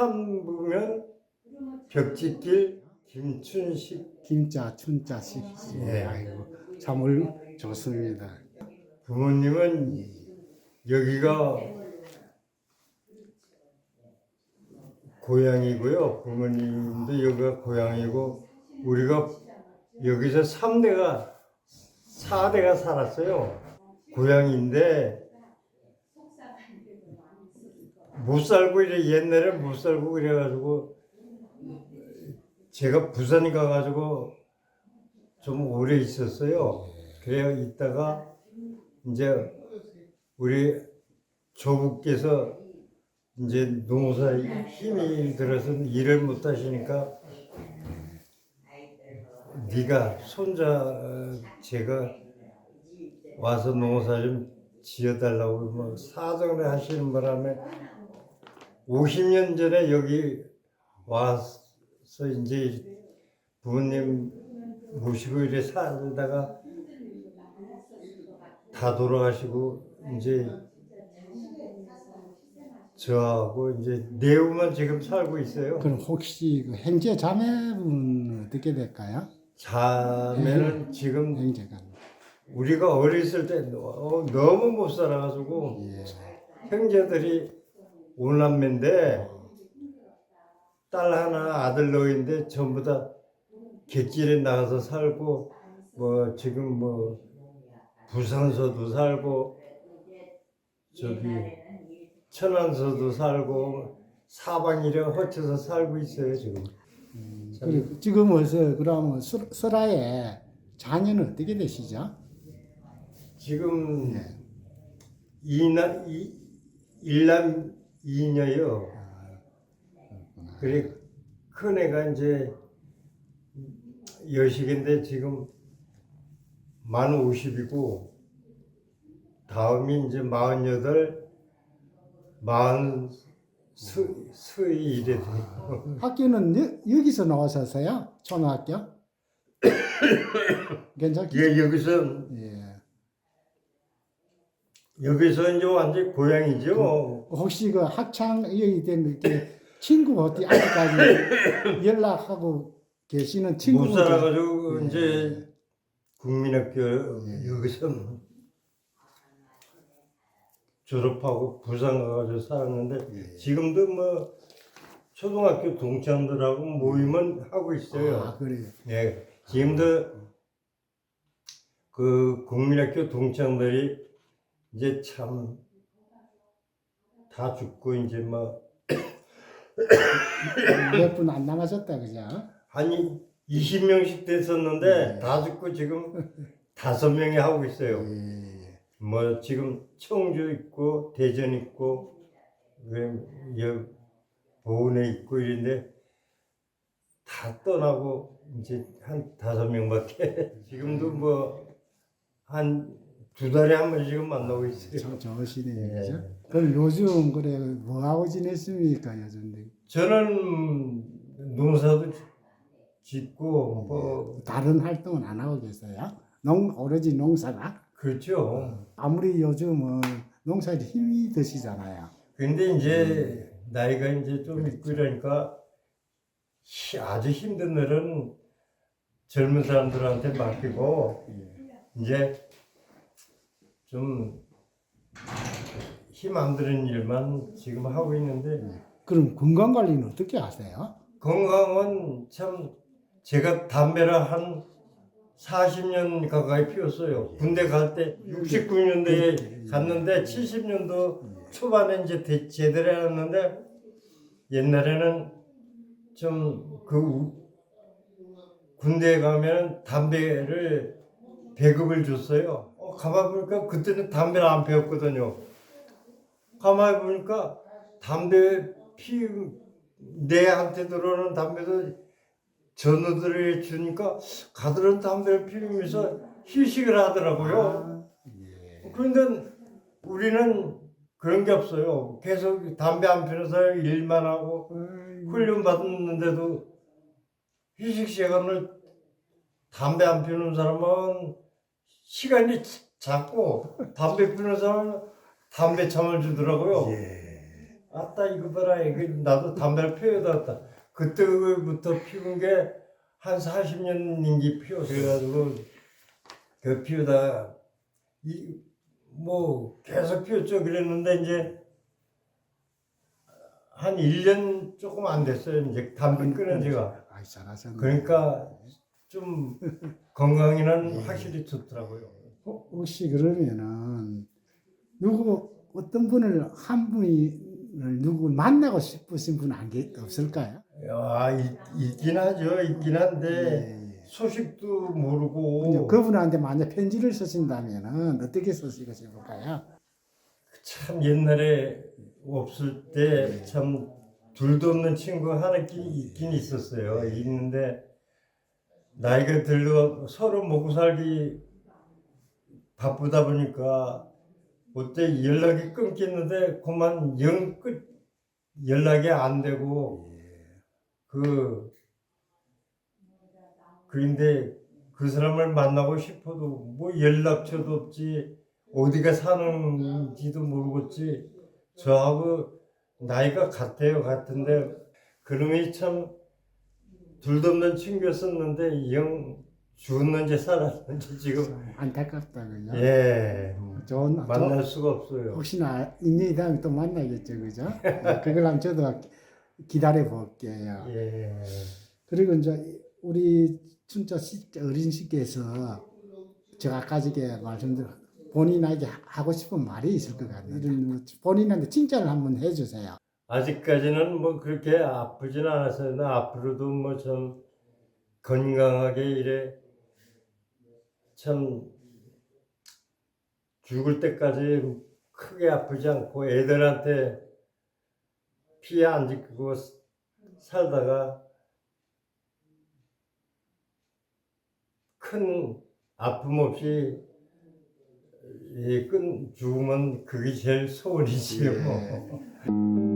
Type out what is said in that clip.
참으면 벽짓길 김춘식 김자 춘자식 예. 아이고 참을 좋습니다. 부모님은 여기가 고향이고요. 부모님도 여기가 고향이고 우리가 여기서 3대가 4대가 살았어요. 고향인데 못 살고 이래 옛날에 못 살고 그래가지고 제가 부산 가가지고 좀 오래 있었어요. 그래야 있다가 이제 우리 조부께서 이제 농사에 힘이 들어서 일을 못 하시니까 네가 손자 어, 제가 와서 농사 좀 지어달라고 뭐 사정을 하시는 바람에 50년 전에 여기 와서 이제 부모님 모시고 이래 살다가 다 돌아가시고 이제 저하고 이제 내우만 지금 살고 있어요. 그럼 혹시 그 형제 자매분 어떻게 될까요? 자매는 지금 형제가 우리가 어렸을 때 너- 너무 못 살아가지고 예. 형제들이 오남매인데 딸 하나 아들 너인데 전부 다 객길에 나가서 살고 뭐 지금 뭐 부산서도 살고 저기 천안서도 살고 사방이래 헛쳐서 살고 있어요 지금. 그리고 지금 어서 그러면 설- 설아에 자녀는 어떻게 되시죠? 지금 예. 이남 이 일남 이녀요. 그래 큰 애가 이제 여식인데 지금 만 50이고 다음이 이제 마흔여덟 마흔 스 스이 이래 돼요. 학교는 여, 여기서 나와서서요? 초등학교? 괜찮겠죠? 예, 여기서 예. 여기서 이제 완전 고향이죠. 혹시 그 학창 여기 때문에 이렇게 친구 어디 아직까지 연락하고 계시는 친구 못 살아가지고 예. 이제 국민학교 예. 여기서 졸업하고 부산 가가지고 살았는데 예. 지금도 뭐 초등학교 동창들하고 모임은 하고 있어요. 아 그래요. 예, 지금도 그 국민학교 동창들이 이제 참 다 죽고 이제 뭐 몇분 안 남아졌다 그죠? 한 20명씩 됐었는데 예. 다 죽고 지금 다섯 명이 하고 있어요. 예. 뭐 지금 청주 있고 대전 있고 그여 보은에 있고 이런데 다 떠나고 이제 한 다섯 명밖에 지금도 뭐한 두 달에 한 번 지금 만나고 있어요. 참 좋으시네요, 예. 그죠? 그럼 요즘 그래 뭐 하고 지냈습니까 요즘? 저는 농사도 짓고 뭐 다른 활동은 안 하고 계세요? 농 오로지 농사가? 그렇죠. 아무리 요즘은 농사에 힘이 드시잖아요. 근데 이제 나이가 이제 좀 있고 이러니까 히- 아주 힘든 일은 젊은 사람들한테 맡기고 이제 좀 힘 안 드는 일만 지금 하고 있는데 그럼 건강 관리는 어떻게 하세요? 건강은 참 제가 담배를 한 40년 가까이 피웠어요. 군대 갈 때 69년도에 갔는데 70년도 초반에 이제 대- 제대로 해놨는데 옛날에는 좀 그 군대에 가면 담배를 배급을 줬어요. 어, 가만 보니까 그때는 담배를 안 피웠거든요. 가만히 보니까 담배 피 내한테 들어오는 담배도 전우들이 주니까 가들은 담배를 피우면서 휴식을 하더라고요. 예. 그런데 우리는 그런 게 없어요. 계속 담배 안 피우는 사람 일만 하고 훈련 받았는데도 휴식 시간을 담배 안 피우는 사람은 시간이 작고 담배 피우는 사람은 담배 참을 주더라고요. 예. 아따 이거 봐라 이거 나도 담배를 피우다 왔다 그때부터 피운 게 한 40년 인기 피웠어 그래가지고 그 피우다 이 뭐 계속 피웠죠 그랬는데 이제 한 1년 조금 안 됐어요 이제 담배 끊은 지가 아이 잘하셨네. 그러니까 좀 건강에는 예. 확실히 좋더라고요 어, 혹시 그러면은 누구 어떤 분을 한 분을 누구 만나고 싶으신 분 안 없을까요? 야, 있, 있긴 하죠. 있긴 한데 예. 소식도 모르고 그분한테 만약 편지를 쓰신다면은 어떻게 쓰시고 싶을까요? 참 옛날에 없을 때 참 둘도 없는 친구 하나 있긴 있었어요. 있는데 나이가 들어 서로 먹고 살기 바쁘다 보니까 그때 연락이 끊겼는데 그만 영끝 연락이 안 되고 그 그런데 그 사람을 만나고 싶어도 뭐 연락처도 없지 어디가 사는지도 모르겠지. 저하고 나이가 같아요 같은데. 그놈이 참 둘도 없는 친구였었는데 영 죽었는지 살았는지 지금 안타깝다 그죠? 예 좋은 만날 수가 없어요. 혹시나 인연이 다음에 또 만나겠죠 그죠? 네, 그걸 한번 저도 기다려 볼게요. 예. 그리고 이제 우리 진짜 시- 어린 시기에서 제가 아까 전에 말씀드린 본인에게 하고 싶은 말이 있을 것 같아요. 이런 뭐 본인한테 칭찬을 한번 해주세요. 아직까지는 뭐 그렇게 아프진 않았어요. 나 앞으로도 뭐좀 건강하게 이래 참 죽을 때까지 크게 아프지 않고 애들한테 피해 안 지키고 살다가 큰 아픔 없이 이끈 죽으면 그게 제일 소원이지요. 예.